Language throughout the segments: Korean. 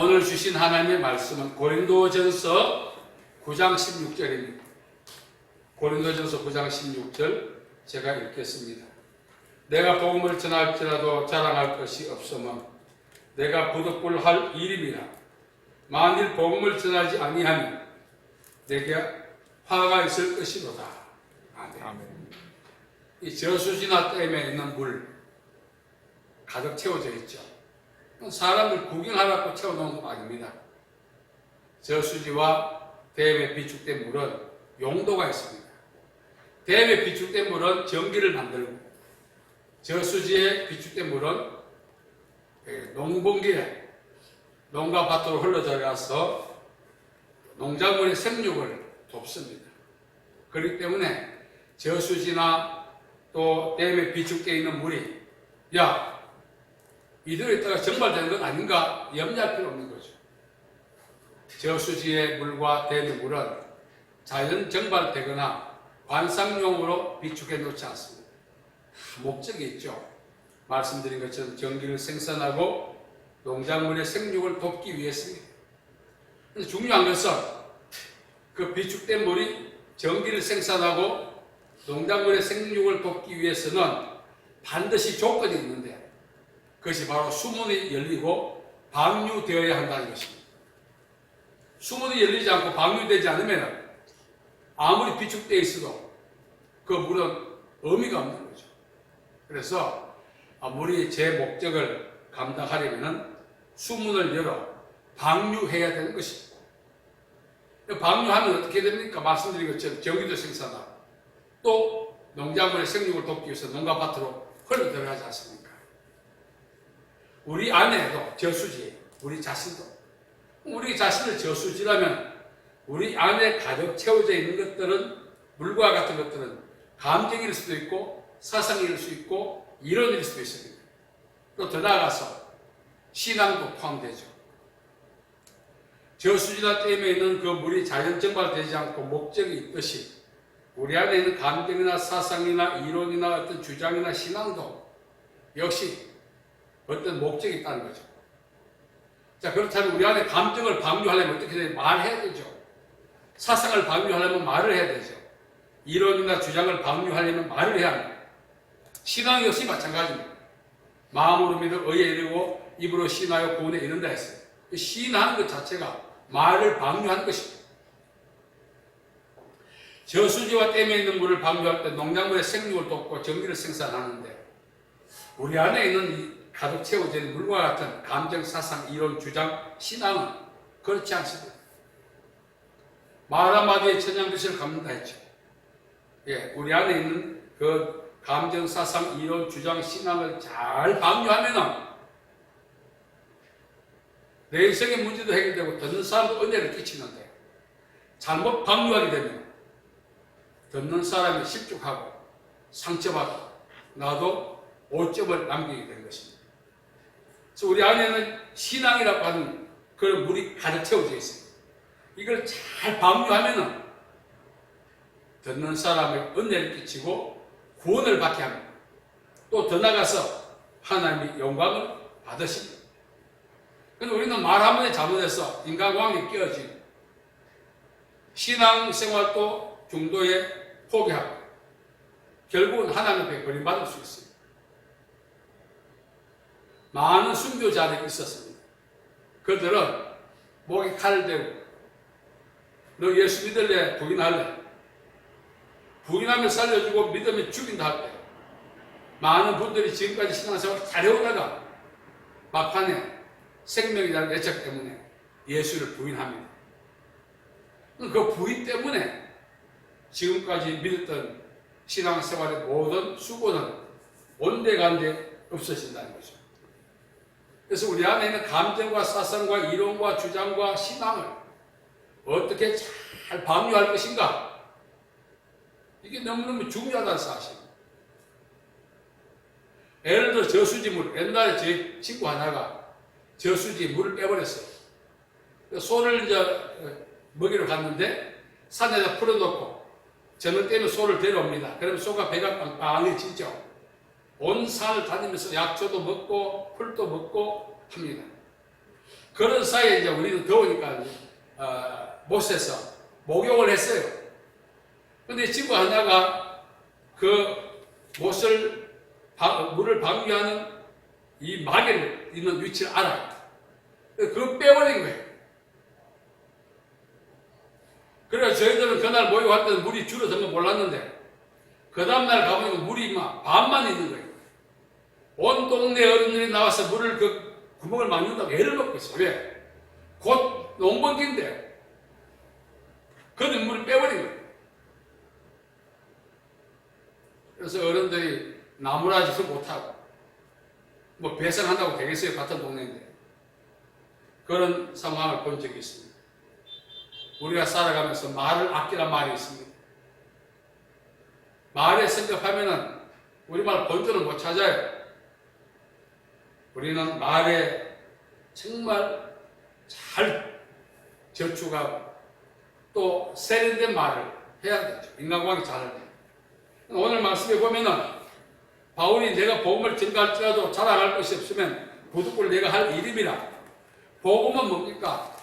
오늘 주신 하나님의 말씀은 고린도전서 9장 16절입니다. 고린도전서 9장 16절 제가 읽겠습니다. 내가 복음을 전할지라도 자랑할 것이 없으면 내가 부득불할 일임이라 만일 복음을 전하지 아니하면 내게 화가 있을 것이로다. 아멘. 아멘. 이 저수지나 댐에 있는 물 가득 채워져 있죠. 사람들 구경하라고 채워놓은 거 아닙니다. 저수지와 댐에 비축된 물은 용도가 있습니다. 댐에 비축된 물은 전기를 만들고 저수지에 비축된 물은 예, 농번기에 농가 밭으로 흘러들어가서 농작물의 생육을 돕습니다. 그렇기 때문에 저수지나 또 댐에 비축되어 있는 물이 야 이대로 있다가 정발되는 건 아닌가 염려할 필요 없는 거죠. 저수지의 물과 댐의 물은 자연 정발되거나 관상용으로 비축해 놓지 않습니다. 목적이 있죠. 말씀드린 것처럼 전기를 생산하고 농작물의 생육을 돕기 위해서입니다. 중요한 것은 그 비축된 물이 전기를 생산하고 농작물의 생육을 돕기 위해서는 반드시 조건이 있는데 그것이 바로 수문이 열리고 방류되어야 한다는 것입니다. 수문이 열리지 않고 방류되지 않으면 아무리 비축되어 있어도 그 물은 의미가 없는 거죠. 그래서 아, 물이 제 목적을 감당하려면 수문을 열어 방류해야 되는 것입니다. 방류하면 어떻게 됩니까? 말씀드린 것처럼 전기도 생산하고 또 농작물의 생육을 돕기 위해서 농가밭으로 흘러 들어가지 않습니까? 우리 안에도 저수지, 우리 자신도 우리 자신을 저수지라면 우리 안에 가득 채워져 있는 것들은 물과 같은 것들은 감정일 수도 있고 사상일 수 있고 이론일 수도 있습니다. 또 더 나아가서 신앙도 포함되죠. 저수지나 댐에 있는 그 물이 자연 증발되지 않고 목적이 있듯이 우리 안에 있는 감정이나 사상이나 이론이나 어떤 주장이나 신앙도 역시 어떤 목적이 있다는 거죠. 자, 그렇다면 우리 안에 감정을 방류하려면 어떻게 돼요? 말해야 되죠. 사상을 방류하려면 말을 해야 되죠. 이론이나 주장을 방류하려면 말을 해야 합니다. 신앙 역시 마찬가지입니다. 마음으로 믿어 의에 이르고 입으로 신하여 구원에 이른다 했어요. 그 신하는 것 자체가 말을 방류하는 것입니다. 저수지와 댐에 있는 물을 방류할 때 농작물의 생육을 돕고 전기를 생산하는데 우리 안에 있는 이 가득 채워진 물과 같은 감정, 사상, 이론, 주장, 신앙은 그렇지 않습니다. 말 한마디에 천냥빛을 갚는다 했죠. 예, 우리 안에 있는 그 감정, 사상, 이론, 주장, 신앙을 잘 방류하면은 내 인생의 문제도 해결되고 듣는 사람도 은혜를 끼치는데 잘못 방류하게 되면 듣는 사람이 실족하고 상처받고 나도 오점을 남기게 되는 것입니다. 그래서 우리 안에는 신앙이라고 하는 그런 물이 가득 채워져 있습니다. 이걸 잘 방류하면은 듣는 사람의 은혜를 끼치고 구원을 받게 합니다. 또 더 나가서 하나님의 영광을 받으십니다. 근데 우리는 말 한번에 잘못해서 인간광에 끼어진 신앙생활도 중도에 포기하고 결국은 하나님 앞에 버림받을 수 있습니다. 많은 순교자들이 있었습니다. 그들은 목에 칼을 대고 너 예수 믿을래? 부인할래? 부인하면 살려주고 믿으면 죽인다 할때 많은 분들이 지금까지 신앙생활을 잘해오다가 막판에 생명이라는 애착 때문에 예수를 부인합니다. 그 부인 때문에 지금까지 믿었던 신앙생활의 모든 수고는 온데간데 없어진다는 거죠. 그래서 우리 안에 있는 감정과 사상과 이론과 주장과 신앙을 어떻게 잘 방류할 것인가? 이게 너무너무 중요하다는 사실. 예를 들어 저수지 물, 옛날에 제 친구 하나가 저수지 물을 빼버렸어요. 소를 이제 먹이러 갔는데 산에다 풀어놓고 저는 때문에 소를 데려옵니다. 그러면 소가 배가 빵빵해지죠. 온 산을 다니면서 약초도 먹고 풀도 먹고 합니다. 그런 사이에 이제 우리는 더우니까 어, 못해서 목욕을 했어요. 근데 친구 하나가 그 못을 방- 물을 방류하는 이 마개를 있는 위치를 알아요. 그거 빼버린 거예요. 그래서 저희들은 그날 때는 물이 줄어든 거 몰랐는데 그 다음날 가보니까 물이 막 반만 있는 거예요. 온 동네 어른들이 나와서 물을 그 구멍을 막는다고 애를 먹고 있어. 왜? 곧 농번기인데 그 물을 빼버린 거예요. 그래서 어른들이 나무라지도 못하고 뭐 배선한다고 되겠어요. 같은 동네인데 그런 상황을 본 적이 있습니다. 우리가 살아가면서 말을 아끼란 말이 있습니다. 말에 생각하면은 우리말 본전을 못 찾아요. 우리는 말에 정말 잘 저축하고 또 세련된 말을 해야 되죠. 인간관계 때. 오늘 말씀에 보면은 바울이 내가 복음을 증가할지라도 자랑할 것이 없으면 부득불 내가 할 일임이라. 복음은 뭡니까?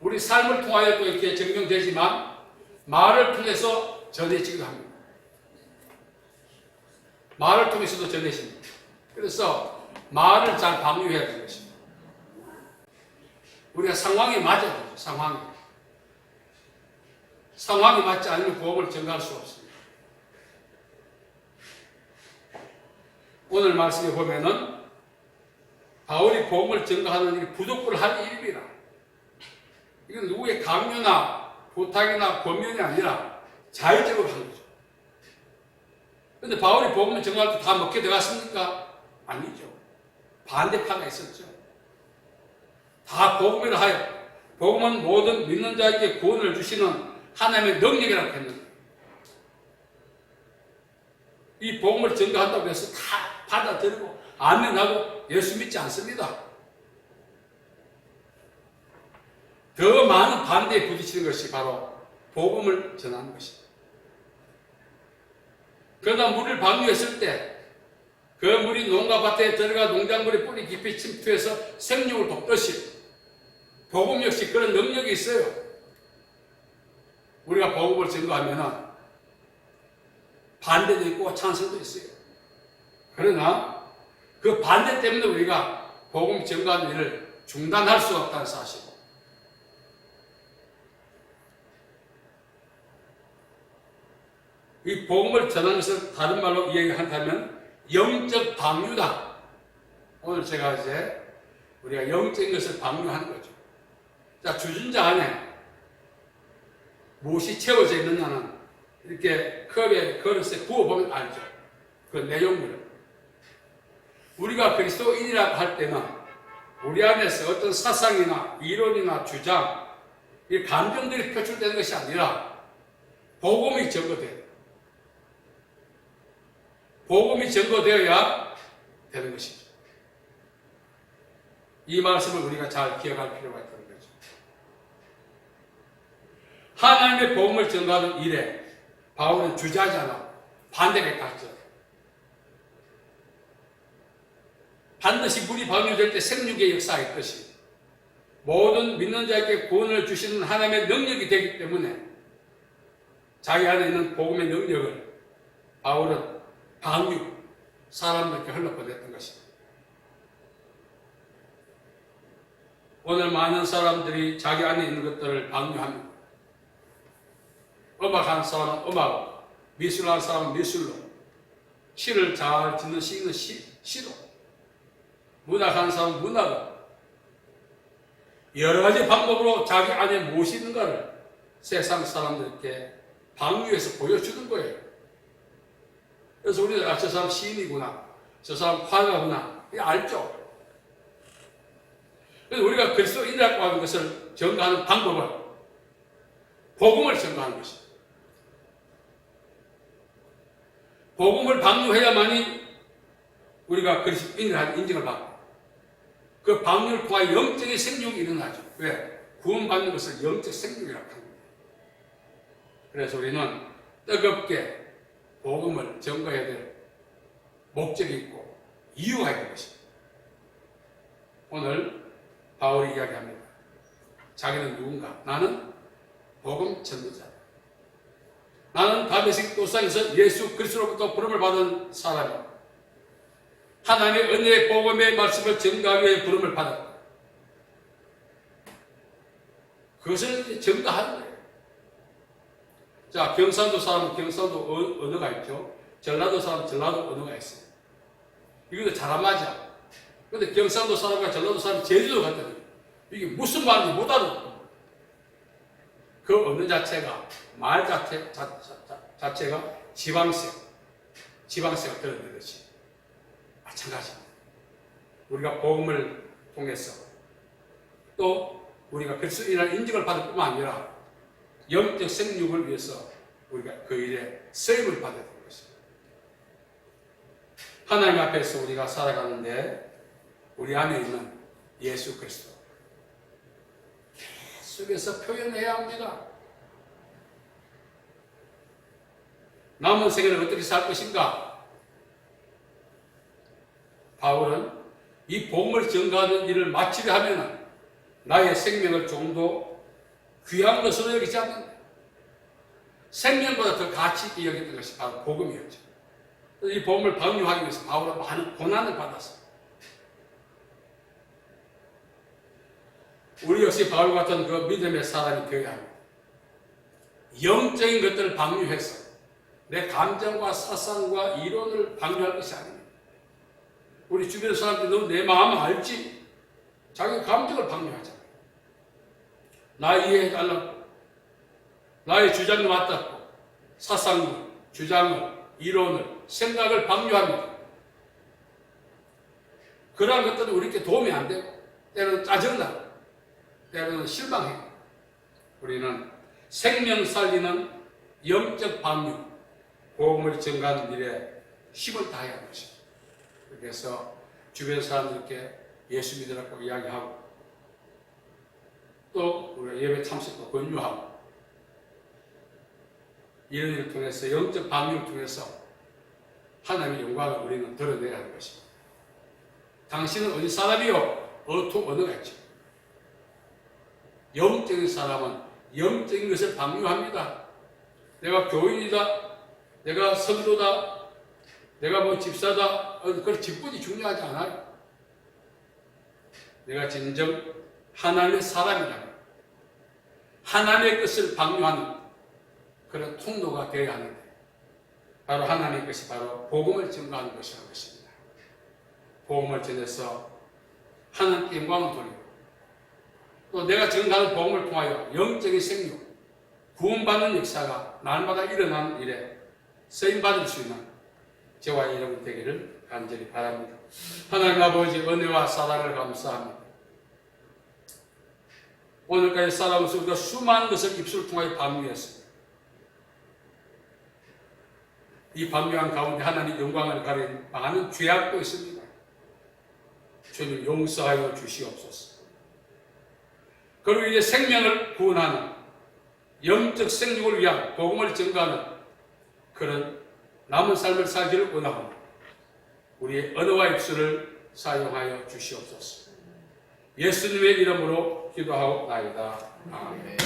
우리 삶을 통하여 또 이렇게 증명되지만 말을 통해서 전해지기도 합니다. 말을 통해서도 전해집니다. 그래서 말을 잘 방류해야 되는 것입니다. 우리가 상황에 맞아야 되죠. 상황에. 상황이 맞지 않으면 복음을 전가할 수 없습니다. 오늘 말씀에 보면은 바울이 복음을 전가하는 일이 부족불 할 일이라. 이건 누구의 강요나 부탁이나 권면이 아니라 자율적으로 한 거죠. 근데 바울이 복음을 전가할 때 다 먹게 들어갔습니까? 아니죠. 반대파가 있었죠. 다 복음이라 하여 복음은 모든 믿는 자에게 구원을 주시는 하나님의 능력이라고 했는데 이 복음을 전가한다고 해서 다 받아들이고 아멘하고 예수 믿지 않습니다. 더 많은 반대에 부딪히는 것이 바로 복음을 전하는 것입니다. 그러나 물을 방류했을 때 그 물이 농가 밭에 들어가 농작물의 뿌리 깊이 침투해서 생육을 돕듯이 복음 역시 그런 능력이 있어요. 우리가 복음을 전가하면은 반대도 있고 찬성도 있어요. 그러나 그 반대 때문에 우리가 복음 전가하는 일을 중단할 수 없다는 사실. 이 복음을 것을 다른 말로 이야기한다면 영적 방류다. 오늘 제가 이제 우리가 영적인 것을 방류하는 거죠. 자, 주전자 안에 무엇이 채워져 있느냐는 이렇게 컵에 그릇에 부어보면 알죠. 그 내용물을. 우리가 그리스도인이라고 할 때는 우리 안에서 어떤 사상이나 이론이나 주장, 이 감정들이 표출되는 것이 아니라 복음이 증거돼요. 복음이 증거되어야 되는 것이죠. 이 말씀을 우리가 잘 기억할 필요가 있다는 거죠. 하나님의 복음을 증거하는 일에 바울은 않아 반대가 갔죠. 반드시 물이 방류될 때 생육의 역사가 있듯이 모든 믿는 자에게 구원을 주시는 하나님의 능력이 되기 때문에 자기 안에 있는 복음의 능력을 바울은 방류 사람들께 흘러보냈던 것입니다. 오늘 많은 사람들이 자기 안에 있는 것들을 방류합니다. 음악하는 사람은 음악, 미술하는 사람은 미술로, 시를 잘 짓는 시인은 시, 시로, 문학하는 사람은 문학으로, 여러 가지 방법으로 자기 안에 무엇이 있는가를 세상 사람들께 방류해서 보여주는 거예요. 그래서 우리는 아, 저 사람 시인이구나. 저 사람 화가구나. 알죠? 그래서 우리가 그리스도인이라고 하는 것을 전가하는 방법은 복음을 전가하는 것입니다. 복음을 방류해야만이 우리가 그리스도인이라는 인정을 받고 그 방류를 통하여 영적인 생육이 일어나죠. 왜? 구원받는 것을 영적 생육이라고 합니다. 그래서 우리는 뜨겁게 복음을 전가해야 될 목적이 있고 이유가 있는 것입니다. 오늘 바울이 이야기합니다. 자기는 누군가? 나는 복음 전도자. 나는 다메섹 도상에서 예수 그리스도로부터 부름을 받은 사람이다. 하나님의 은혜의 복음의 말씀을 전가하기 위해 부름을 받았다. 그것을 전가하는 거예요. 자, 경상도 사람은 경상도 어- 언어가 있죠. 전라도 사람은 전라도 언어가 있어요. 이것도 잘 안 맞아. 근데 경상도 사람과 전라도 사람이 제주도 갔더니 이게 무슨 말인지 못 알아듣고 그 언어 자체가 말 자체 자, 자, 체가 지방색 지방색을 드러내는 것이 마찬가지입니다. 우리가 복음을 통해서 또 우리가 그리스도인을 인정을 받을 뿐만 아니라 영적 생육을 위해서 우리가 그 일에 쓰임을 받아야 되는 것입니다. 하나님 앞에서 우리가 살아가는데 우리 안에 있는 예수 그리스도 계속해서 표현해야 합니다. 남은 세계를 어떻게 살 것인가? 바울은 이 복음을 전가하는 일을 마치려 하면 나의 생명을 좀더 귀한 것으로 여기지 않는다. 생명보다 더 가치 있게 여겼던 것이 바로 복음이었죠. 이 복음을 방류하기 위해서 바울은 많은 고난을 받았습니다. 우리 역시 바울 같은 그 믿음의 사람이 되어야 합니다. 영적인 것들을 방류해서 내 감정과 사상과 이론을 방류할 것이 아닙니다. 우리 주변 사람들이 너내 마음을 알지? 자기 감정을 방류하잖아요. 나 이해해달라고. 나의 주장을 맞다고. 사상을, 주장을, 이론을, 생각을 방류합니다. 그러한 것들은 우리에게 도움이 안 되고, 때로는 짜증나고, 때로는 실망해. 우리는 생명 살리는 영적 방류, 보험을 증가하는 일에 힘을 다해야 하는 것입니다. 그래서 주변 사람들께 예수 믿으라고 이야기하고 또 우리가 예배 참석도 권유하고 이런 일을 통해서 영적 방류를 통해서 하나님의 영광을 우리는 드러내야 하는 것입니다. 당신은 어디 사람이요? 어투 언어가 있죠. 영적인 사람은 영적인 것을 방류합니다. 내가 교인이다. 내가 성도다. 내가 뭐 집사다. 어, 그 직분이 중요하지 않아요. 내가 진정 하나님의 사람이라면 하나님의 것을 방류하는 그런 통로가 되어야 하는데 바로 하나님의 것이 바로 복음을 증거하는 것이라는 것입니다. 복음을 전해서 하나님께 영광을 돌리고 또 내가 증거하는 복음을 통하여 영적인 생명, 구원받는 역사가 날마다 일어나는 일에 쓰임받을 수 있는 저와 여러분 되기를 간절히 바랍니다. 하나님 아버지 은혜와 사랑을 감사합니다. 오늘까지 살아오면서 우리가 수많은 것을 입술을 통하여 방류했습니다. 이 방류한 가운데 하나님 영광을 가린 많은 죄악도 있습니다. 주님 용서하여 주시옵소서. 그리고 이제 생명을 구원하는 영적 생육을 위한 복음을 증거하는 그런 남은 삶을 살기를 원합니다. 우리의 언어와 입술을 사용하여 주시옵소서. 예수님의 이름으로 기도하옵나이다. 아멘.